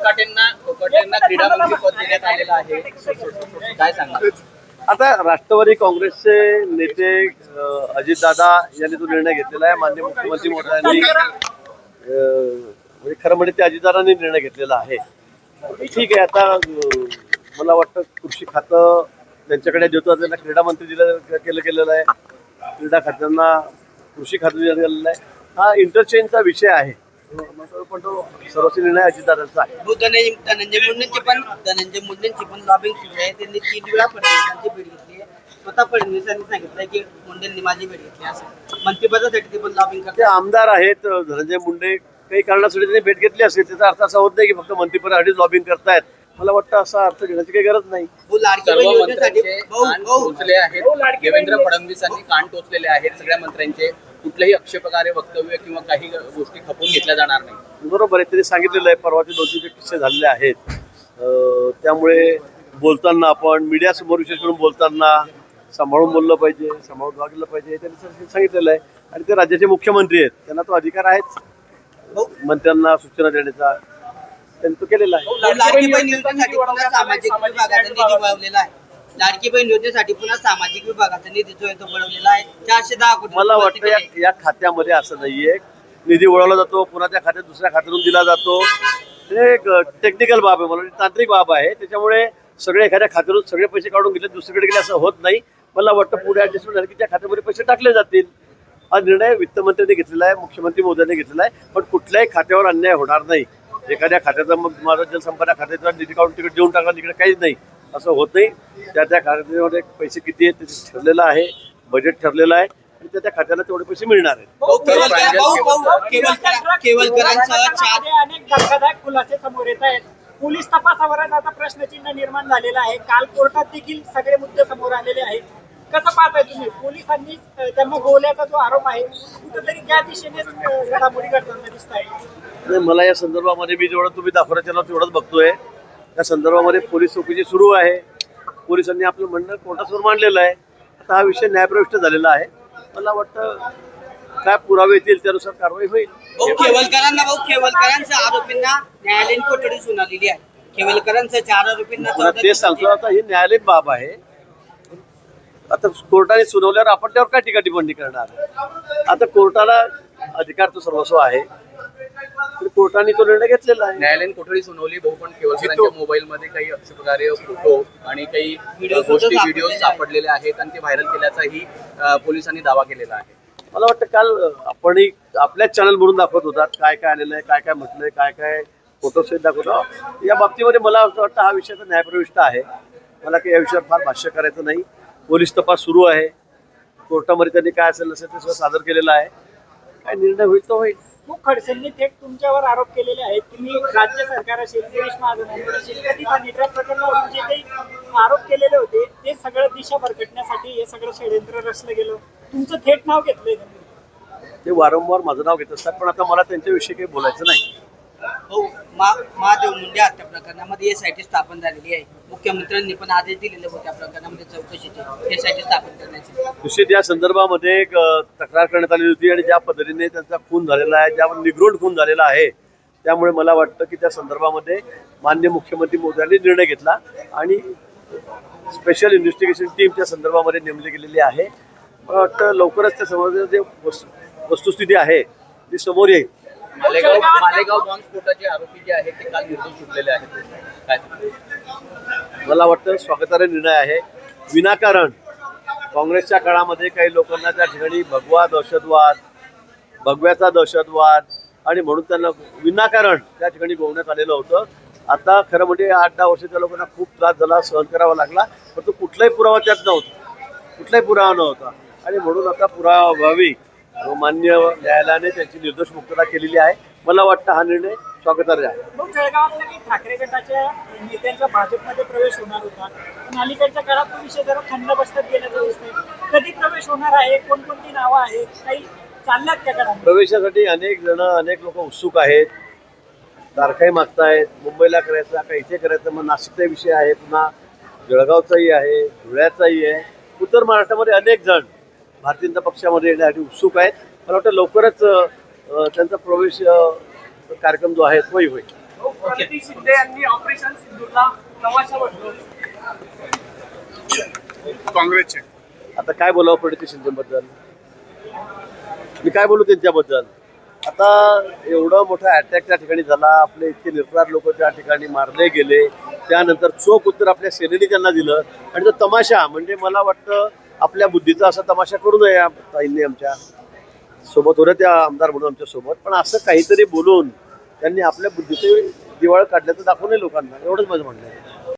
कोकाटेंना कोकाटेंना पद देण्यात आलेलं आहे? काय सांगा आता राष्ट्रवादी काँग्रेसचे नेते अजितदादा यांनी तो निर्णय घेतलेला आहे मान्य मुख्यमंत्री मोदयांनी म्हणजे खरं म्हणजे ते अजितदादांनी निर्णय घेतलेला आहे. ठीक आहे आता मला वाटतं कृषी खातं त्यांच्याकडे देतो त्यांना क्रीडा मंत्री दिलं केलं गेलेलं आहे. क्रीडा खात्यांना कृषी खातं दिलं गेलेलं आहे. हा इंटरचेंजचा विषय आहे. पण तो सर्वस्वी निर्णय अजितदादांचा आहे धनंजय धनंजय मुंडेंची पण धनंजय मुंडेंची पण लॉबिंग सुरू आहे. त्यांनी तीन वेळा फडणवीसांची भेट घेतली आहे. स्वतः फडणवीसांनी सांगितलंय की मुंडेंनी माझी भेट घेतली असं. मंत्रिपदासाठी ते पण लॉबिंग ते करतात आमदार आहेत धनंजय मुंडे. काही कारणासाठी त्यांनी भेट घेतली असेल त्याचा अर्थ असा होत नाही की फक्त मंत्रिपदासाठी लॉबिंग करतायत. मला वाटतं असा अर्थ घेण्याची काही गरज नाही. देवेंद्र फडणवीसांनी कान टोचलेले आहेत सगळ्या मंत्र्यांचे. कुठलेही आक्षेपकार्य वक्तव्य किंवा काही गोष्टी खपून घेतल्या जाणार नाही. बरोबर आहे त्यांनी सांगितलेलं आहे परवाचे दोन तीन किस्से झालेले आहेत. त्यामुळे बोलताना आपण मीडियासमोर विशेष करून बोलताना सांभाळून बोललं पाहिजे सांभाळून वागलं पाहिजे त्यांनी सांगितलेलं आहे. आणि ते राज्याचे मुख्यमंत्री आहेत त्यांना तो अधिकार आहेच. भाऊ मंत्र्यांना सूचना देण्याचा त्यांनी तो केलेला आहे. भाऊ, लाडकी बहीण योजनेसाठी पुन्हा सामाजिक विभागाचा निधी जो आहे तो वळवलेला आहे. चारशे दहा कोटी मला रुपये वाटतं या. या खात्यामध्ये असं नाहीये. निधी वळवला जातो पुन्हा त्या खात्यात दुसऱ्या खात्यातून दिला जातो. हे एक टेक्निकल बाब आहे मला वाटतं तांत्रिक बाब आहे. त्याच्यामुळे सगळे एखाद्या खात्यातून सगळे पैसे काढून घेतले दुसरीकडे गेले असं होत नाही. मला वाटतं पुढे ऍडजस्टमेंट झाली की त्या खात्यामध्ये पैसे टाकले जातील. हा निर्णय वित्तमंत्र्यांनी घेतलेला आहे मुख्यमंत्री मोदयांनी घेतलेला आहे पण कुठल्याही खात्यावर अन्याय होणार नाही. एखाद्या खात्याचा मग माझा जलसंपदा खात्याचा निधी काढून तिकडे देऊन टाकला तिकडे काहीच नाही. असं होत नाही त्या त्या खात्यामध्ये पैसे किती आहेत त्याचं ठरलेलं आहे. बजेट ठरलेलं आहे. आणि त्या त्या खात्याला तेवढे पैसे मिळणार आहेत. खुलासे समोर येत आहेत. पोलीस तपासावर आता प्रश्नचिन्ह निर्माण झालेलं आहे. काल कोर्टात देखील सगळे मुद्दे समोर आलेले आहेत. कसं पाहताय तुम्ही? पोलिसांनी त्यांना गोवल्याचा जो आरोप आहे कुठेतरी त्या दिशेने घडामोडी घडताना दिसत आहे मला या संदर्भामध्ये मी जेवढं तुम्ही दाखवण्यात चॅनल तेवढंच बघतोय. त्या संदर्भामध्ये पोलीस चौकशी सुरू आहे. पोलिसांनी आपलं म्हणणं कोर्टासमोर मांडलेलं आहे. आता हा विषय न्यायप्रविष्ट झालेला आहे. मला वाटतं काय पुरावे येतील त्यानुसार कारवाई होईल. भाऊ केवलकरांना भाऊ केवलकरांच्या आरोपींना न्यायालयीन कोठडी सुनावलेली आहे. केवलकरांच्या चार आरोपींना तेच सांगतो आता ही न्यायालयीन बाब आहे. आता कोर्टाने सुनावल्यावर आपण त्यावर काय टीका टिप्पणी करणार? आता कोर्टाला अधिकार तो सर्वस्व आहे. कोर्टाने तो निर्णय घेतलेला आहे. न्यायालयीन कोठडी सुनावली भाऊ पण मोबाईल मध्ये काही आक्षेपकार्य फोटो आणि काही गोष्टी सुद्धा व्हिडिओ सापडलेले आहेत. आणि ते व्हायरल केल्याचाही पोलिसांनी दावा केलेला आहे. मला वाटतं काल आपणही आपल्याच चॅनल म्हणून दाखवत होतात काय काय आलेलं आहे काय काय म्हटलंय काय काय फोटोसहित दाखवतो. या बाबतीमध्ये मला असं वाटतं हा विषय तर न्यायप्रविष्ट आहे. मला काही या विषयावर फार भाष्य करायचं नाही. पोलीस तपास सुरू आहे. कोर्टामध्ये त्यांनी काय असेल नसेल ते सगळं सादर केलेलं आहे. काय निर्णय होईल तो होईल. खूप खडसेंनी थेट तुमच्यावर आरोप केलेले आहेत तुम्ही राज्य सरकार असेल गिरीश महाजन असेल कधी प्रकरणावरून जे काही आरोप केलेले होते ते सगळं दिशा भरकटण्यासाठी हे सगळं षडयंत्र रचलं गेलं. तुमचं थेट नाव घेतलंय त्यांनी. ते वारंवार माझं नाव घेत असतात पण आता मला त्यांच्याविषयी काही बोलायचं नाही. भाऊ मा- महादेव मुंडे हत्या प्रकरणामध्ये एस आय टी स्थापन झालेली आहे. मुख्यमंत्र्यांनी पण आदेश दिलेले होते त्या प्रकरणामध्ये चौकशीचे. एस आय टी स्थापन करण्याचे. निश्चित या संदर्भामध्ये एक अ, तक्रार करण्यात आली होती आणि ज्या पद्धतीने त्यांचा खून झालेला आहे ज्या निगरूढ खून झालेला आहे त्यामुळे मला वाटतं की त्या संदर्भामध्ये मान्य मुख्यमंत्री मोदयांनी निर्णय घेतला आणि स्पेशल इन्व्हेस्टिगेशन टीम त्या संदर्भामध्ये नेमली गेलेली आहे. मला वाटतं लवकरच त्या संबंधात जे वस्तु- वस्तुस्थिती आहे ती समोर येईल. मालेगाव मालेगाव बॉम्ब स्फोटाचे आरोपी जे आहेत ते काल निर्दोष सुटलेले आहेत. काय मला वाटतं स्वागतार्ह निर्णय आहे. विनाकारण काँग्रेसच्या काळामध्ये काही लोकांना त्या ठिकाणी भगवा दहशतवाद भगव्याचा दहशतवाद आणि म्हणून त्यांना विनाकारण त्या ठिकाणी गोवण्यात आलेलं होतं. आता खरं म्हणजे आठ दहा वर्ष त्या लोकांना खूप त्रास झाला सहन करावा लागला पण तो कुठलाही पुरावा त्यात नव्हता. कुठलाही पुरावा नव्हता. आणि म्हणून आता पुरावा व्हावी मान्य न्यायालयाने त्यांची निर्दोष मुक्तता केलेली आहे. मला वाटतं हा निर्णय स्वागतार्ह आहे. ठाकरे गटाच्या नेत्यांचा भाजपमध्ये प्रवेश होणार होता. पण अलीकडच्या काळात तो विषय जरा थंड बसतात गेल्याचं दिसतंय. कधी प्रवेश होणार आहे? कोणकोणती नावं आहेत? काही चालल्यात त्या प्रवेशासाठी अनेक जण अनेक लोक उत्सुक आहेत. तारखाही मागतायत. मुंबईला करायचा का इथे करायचं. मग नाशिकचा विषय आहे. पुन्हा जळगावचाही आहे. धुळ्याचाही आहे. उत्तर महाराष्ट्रामध्ये अनेक जण भारतीय जनता पक्षामध्ये येण्यासाठी उत्सुक आहेत. मला वाटतं लवकरच त्यांचा प्रवेश कार्यक्रम जो आहे तोही होईल. प्रणिती शिंदे यांनी ऑपरेशन सिंधूरला तमाशा बसवला काँग्रेसचे. आता काय बोलावं प्रणिती शिंदेबद्दल? मी काय बोलू त्यांच्याबद्दल? आता एवढं मोठा अटॅक त्या ठिकाणी झाला. आपले इतके निर्धार लोक त्या ठिकाणी मारले गेले. त्यानंतर चोख उत्तर आपल्या सेनेने त्यांना दिलं. आणि तो तमाशा म्हणजे मला वाटतं आपल्या बुद्धीचा असा तमाशा करू नये ताईंनी आमच्यासोबत होत्या त्या आमदार म्हणून आमच्यासोबत. पण असं काहीतरी बोलून त्यांनी आपल्या बुद्धीचे दिवाळ काढल्याचं दाखवू नये लोकांना. एवढंच माझं म्हणणं आहे.